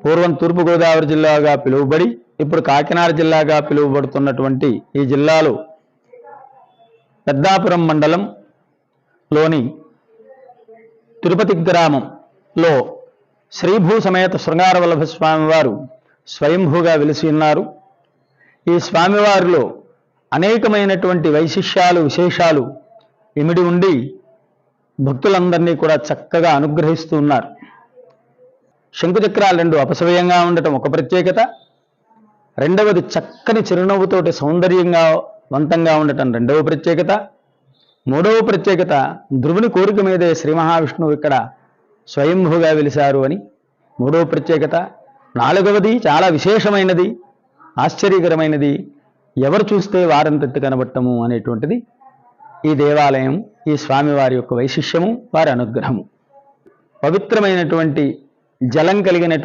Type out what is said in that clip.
పూర్వం తూర్పుగోదావరి జిల్లాగా పిలువబడి ఇప్పుడు కాకినాడ జిల్లాగా పిలువబడుతున్నటువంటి ఈ జిల్లాలో పెద్దాపురం మండలంలోని తిరుపతి గ్రామంలో శ్రీభూ సమేత శృంగార వల్లభ స్వామివారు స్వయంభూగా వెలిసి ఉన్నారు. ఈ స్వామివారిలో అనేకమైనటువంటి వైశిష్యాలు విశేషాలు ఇమిడి ఉండి భక్తులందరినీ కూడా చక్కగా అనుగ్రహిస్తూ ఉన్నారు. శంకుచక్రాలు రెండు అపసవ్యంగా ఉండటం ఒక ప్రత్యేకత. రెండవది చక్కని చిరునవ్వుతోటి సౌందర్యంగా వంతంగా ఉండటం రెండవ ప్రత్యేకత. మూడవ ప్రత్యేకత ధ్రువుని కోరిక మీదే శ్రీ మహావిష్ణువు ఇక్కడ స్వయంభూగా వెలిశారు అని. మూడవ ప్రత్యేకత నాలుగవది చాలా విశేషమైనది ఆశ్చర్యకరమైనది. ఎవరు చూస్తే వారంతెత్తు కనబట్టము అనేటువంటిది ఈ దేవాలయం ఈ స్వామివారి యొక్క వైశిష్యము వారి అనుగ్రహము. పవిత్రమైనటువంటి జలం కలిగినటువంటి